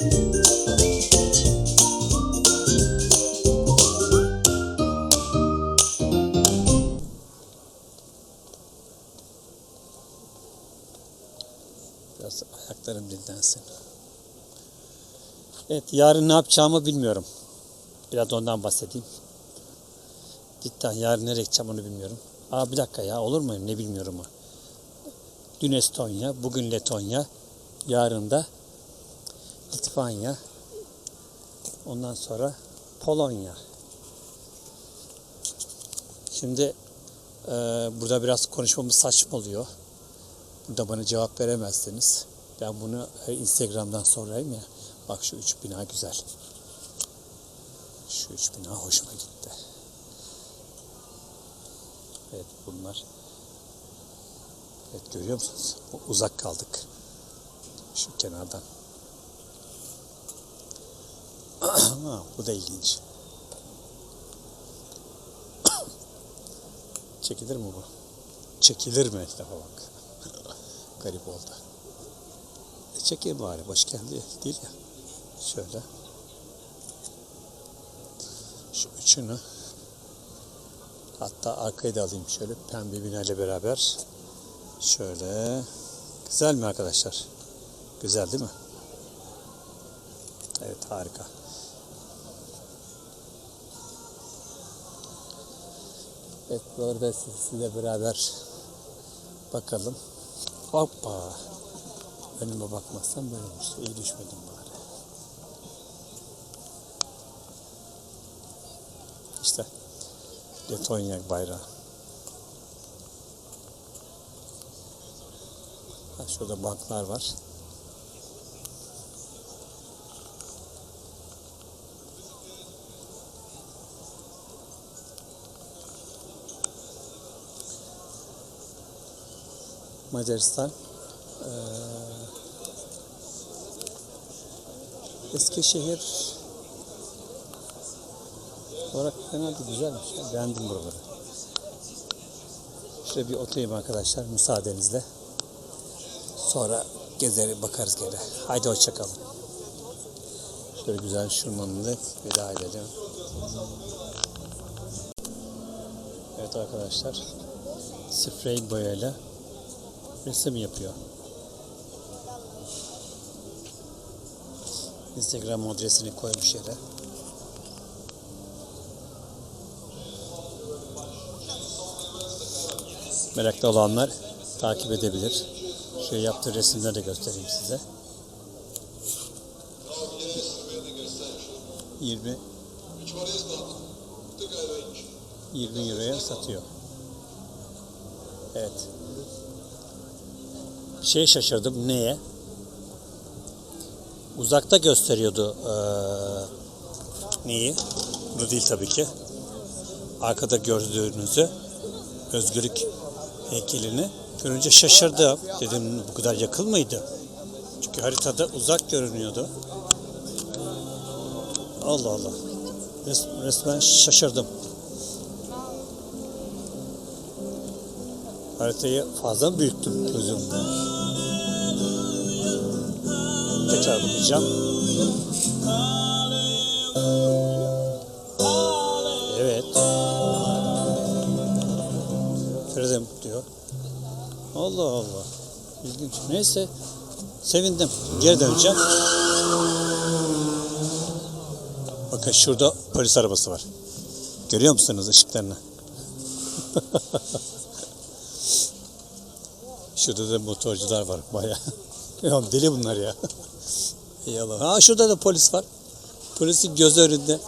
Biraz ayaklarım dinlensin. Evet yarın ne yapacağımı bilmiyorum. Biraz ondan bahsedeyim. Cidden yarın nereye gideceğim onu bilmiyorum. Aa bir dakika ya olur mu ne bilmiyorum ha. Dün Estonya, bugün Letonya, yarın da Litvanya, ondan sonra Polonya. Şimdi e, burada biraz konuşmamız saçma oluyor. Burada bana cevap veremezseniz ben bunu e, Instagram'dan sorayım ya. Bak şu üç bina güzel. Şu üç bina hoşuma gitti. Evet bunlar. Evet görüyor musunuz? Uzak kaldık. Şu kenardan. Bu da ilginç. Çekilir mi bu? Çekilir mi? Lafa bak. Garip oldu. E çekeyim bari. Boş geldi değil ya. Şöyle. Şu üçünü hatta arkayı da alayım şöyle pembe binayla beraber. Şöyle. Güzel mi arkadaşlar? Güzel değil mi? Evet harika. Evet bu arada sizinle beraber bakalım. Hoppa. Önüme bakmazsam böyle olmuş. İyi düşmedim bari. İşte Letonya bayrağı. Ha, şurada banklar var. Macaristan eee Eskişehir olarak fena değil, güzelmiş. Beğendim buraları. Şöyle bir oturayım arkadaşlar müsaadenizle. Sonra gezer bakarız geri. Haydi hoşçakalın. Şöyle güzel şurmanını veda edelim. Evet arkadaşlar. Sprey boyayla resim yapıyor. Instagram adresini koymuş yere. Meraklı olanlar takip edebilir. Şöyle yaptığı resimleri de göstereyim size. 20 20 euroya satıyor. Evet. Şeye şaşırdım. Neye? Uzakta gösteriyordu eee, neyi? Bunu değil tabii ki. Arkada gördüğünüzü özgürlük heykelini görünce şaşırdım. Dedim bu kadar yakın mıydı? Çünkü haritada uzak görünüyordu. Allah Allah. Res- resmen şaşırdım. Haritayı fazla büyüttüm gözümde? Tekrar bakacağım. Evet. Fredim diyor. Allah Allah. İlginç. Neyse. Sevindim. Geri döneceğim. Bakın şurada polis arabası var. Görüyor musunuz ışıklarını? Şurada da motorcular var bayağı. ya deli bunlar ya. Ey Allah. Ha şurada da polis var. Polisin göz önünde.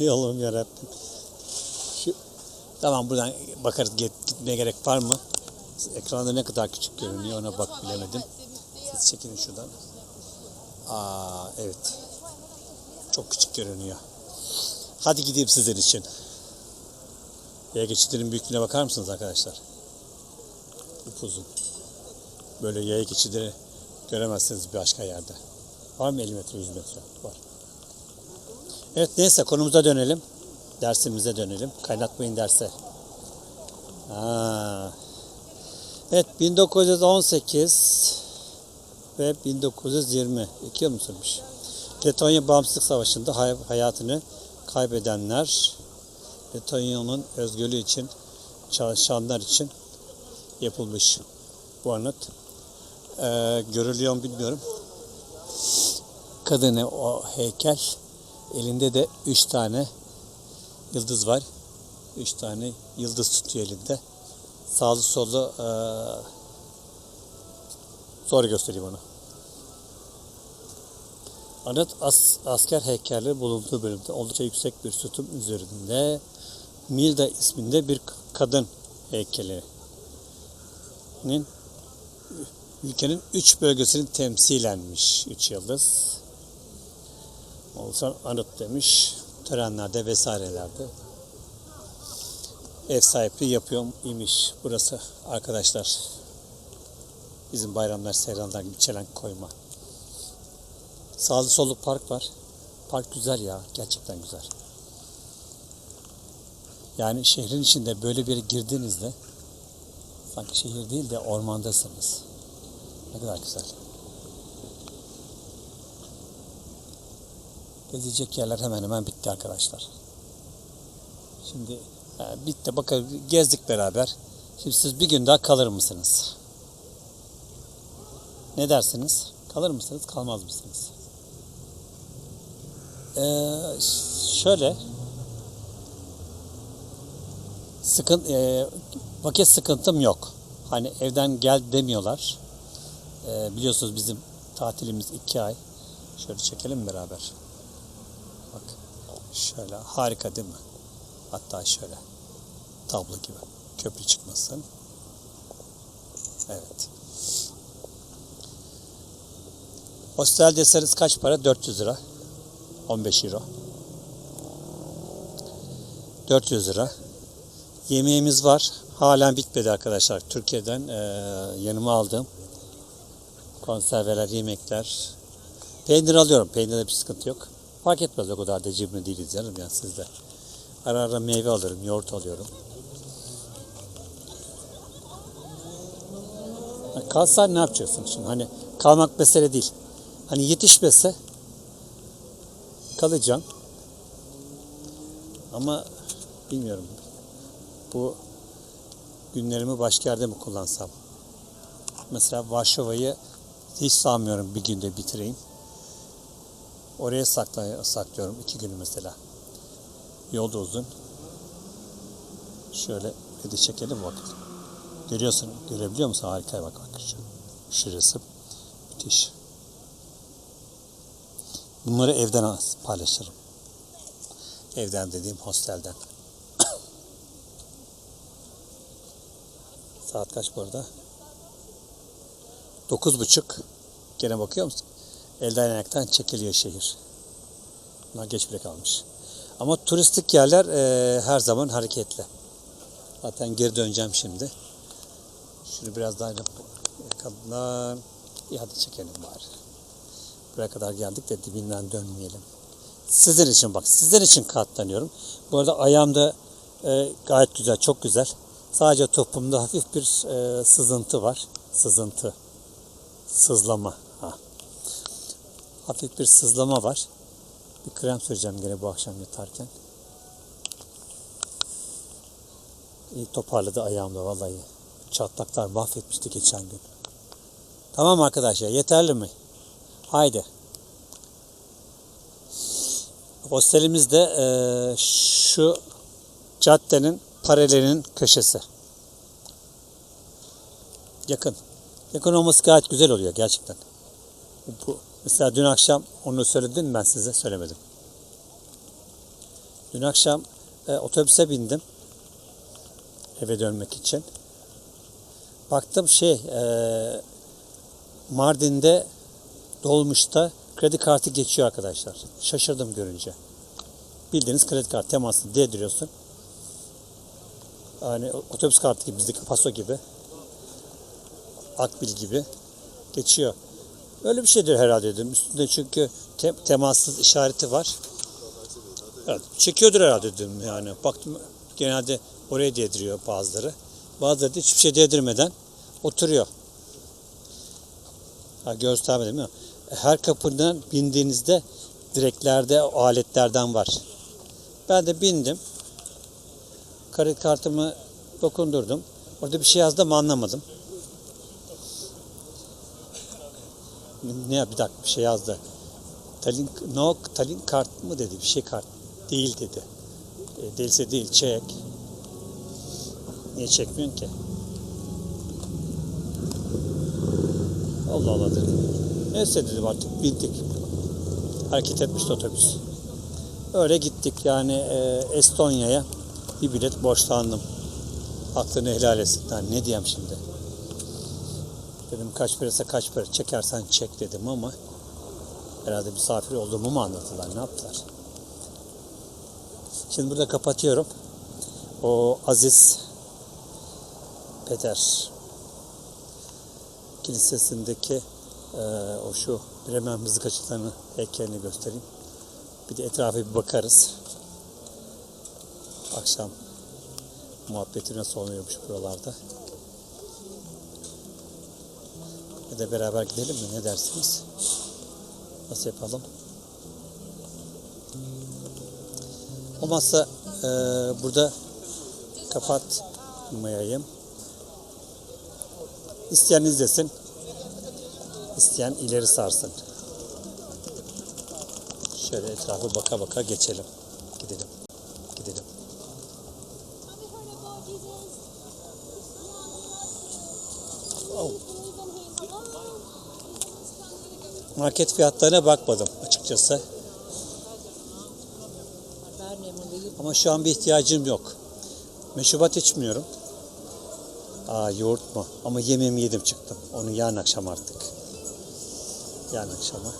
Allah'ım yarabbim. Şu, tamam buradan bakarız git, gitmeye gerek var mı? Ekranda ne kadar küçük görünüyor ona bak bilemedim. Siz çekin şuradan. Aa evet. Çok küçük görünüyor. Hadi gideyim sizin için. Yaya geçidinin büyüklüğüne bakar mısınız arkadaşlar? Upuzun. Böyle yaya geçidini göremezsiniz bir başka yerde. Var mı 50 metre 100 metre? Var. Evet neyse konumuza dönelim. Dersimize dönelim. Kaynatmayın derse. Ha. Evet 1918 ve 1920 iki yıl mı sürmüş? Letonya Bağımsızlık Savaşı'nda hay- hayatını kaybedenler Letonya'nın özgürlüğü için çalışanlar için yapılmış bu anıt. Ee, görülüyor mu bilmiyorum. Kadını o heykel elinde de üç tane yıldız var. Üç tane yıldız tutuyor elinde. Sağlı sollu ee, sonra göstereyim onu. Anıt as, asker heykelleri bulunduğu bölümde oldukça yüksek bir sütun üzerinde Milda isminde bir kadın heykelinin ülkenin üç bölgesini temsilenmiş. Üç yıldız. Olsan anıt demiş. Törenlerde vesairelerde ev sahipliği yapıyor imiş burası arkadaşlar. Bizim bayramlar, seyranlar gibi çelenk koyma. Sağlı sollu park var. Park güzel ya. Gerçekten güzel. Yani şehrin içinde böyle bir girdiğinizde sanki şehir değil de ormandasınız. Ne kadar güzel. Gezecek yerler hemen hemen bitti arkadaşlar. Şimdi e, bitti. Bakın gezdik beraber. Şimdi siz bir gün daha kalır mısınız? Ne dersiniz? Kalır mısınız? Kalmaz mısınız? Ee, şöyle sıkın e, vakit sıkıntım yok. Hani evden gel demiyorlar. Ee, biliyorsunuz bizim tatilimiz iki ay. Şöyle çekelim beraber. Bak şöyle harika değil mi? Hatta şöyle tablo gibi. Köprü çıkmasın. Evet. Hostel deseniz kaç para? 400 lira. 15 euro. 400 lira. Yemeğimiz var. Halen bitmedi arkadaşlar. Türkiye'den eee yanıma aldığım konserveler, yemekler. Peynir alıyorum. Peynirde bir sıkıntı yok. Fark etmez o kadar da cimri değiliz canım yani sizde. Ara ara meyve alırım, yoğurt alıyorum. Kalsan ne yapacaksın şimdi? Hani kalmak mesele değil. Hani yetişmese kalacağım. Ama bilmiyorum. Bu günlerimi başka yerde mi kullansam? Mesela Varşova'yı hiç sanmıyorum bir günde bitireyim. Oraya sakla, saklıyorum iki gün mesela. Yol da uzun. Şöyle bir de çekelim bak. Görüyorsun, görebiliyor musun? Harika bak bak şu, şu resim. Müthiş. Bunları evden paylaşırım. Evden dediğim hostelden. Saat kaç bu arada? Dokuz buçuk. Gene bakıyor musun? Elden ayaktan çekiliyor şehir. Bunlar geç bile kalmış. Ama turistik yerler e, her zaman hareketli. Zaten geri döneceğim şimdi. Şunu biraz daha yakından. İyi hadi çekelim bari. Buraya kadar geldik de dibinden dönmeyelim. Sizler için bak, sizler için katlanıyorum. Bu arada ayağımda e, gayet güzel, çok güzel. Sadece topumda hafif bir e, sızıntı var. Sızıntı. Sızlama. Ha. Hafif bir sızlama var. Bir krem süreceğim gene bu akşam yatarken. İyi toparladı ayağımda vallahi. Çatlaklar mahvetmişti geçen gün. Tamam arkadaşlar yeterli mi? Haydi. Hostelimiz de eee, şu caddenin paralelinin köşesi. Yakın. Yakın olması gayet güzel oluyor gerçekten. Bu, mesela dün akşam onu söyledim mi ben size söylemedim. Dün akşam e, otobüse bindim eve dönmek için. Baktım şey e, Mardin'de dolmuşta kredi kartı geçiyor arkadaşlar. Şaşırdım görünce. Bildiğiniz kredi kartı temasını değdiriyorsun. Yani otobüs kartı gibi bizdeki paso gibi. Akbil gibi geçiyor. Öyle bir şeydir herhalde dedim. Üstünde çünkü te- temassız işareti var. Evet, çekiyordur herhalde dedim yani. Baktım genelde oraya değdiriyor bazıları. Bazıları da hiçbir şey değdirmeden oturuyor. Ha, göstermedim mi? Her kapıdan bindiğinizde direklerde aletlerden var. Ben de bindim. Kredi kartımı dokundurdum. Orada bir şey yazdı ama anlamadım. Ne bir dakika bir şey yazdı. Talin, no, Talin kart mı dedi? Bir şey kart. Değil dedi. E, değilse değil çek. Niye çekmiyorsun ki? Allah Allah dedim. Neyse dedim artık bindik. Hareket etmişti otobüs. Öyle gittik yani e, Estonya'ya bir bilet borçlandım. Aklını helal etsinler. Ne diyeyim şimdi? Dedim kaç parası kaç para çekersen çek dedim ama herhalde misafir olduğumu mu anladılar ne yaptılar? Şimdi burada kapatıyorum. O Aziz Peter Kilisesi'ndeki eee, o şu Bremen mızıkacılarının heykelini göstereyim. Bir de etrafa bir bakarız. Akşam muhabbeti nasıl oluyormuş buralarda. Ya da beraber gidelim mi? Ne dersiniz? Nasıl yapalım? Olmazsa eee, burada kapatmayayım. İsteyen izlesin. İsteyen ileri sarsın. Şöyle etrafı baka baka geçelim. Gidelim. Gidelim. Market fiyatlarına bakmadım açıkçası. Ama şu an bir ihtiyacım yok. Meşrubat içmiyorum. Aa yoğurt mu? Ama yemeğimi yedim çıktım. Onu yarın akşam artık. Yarın akşama.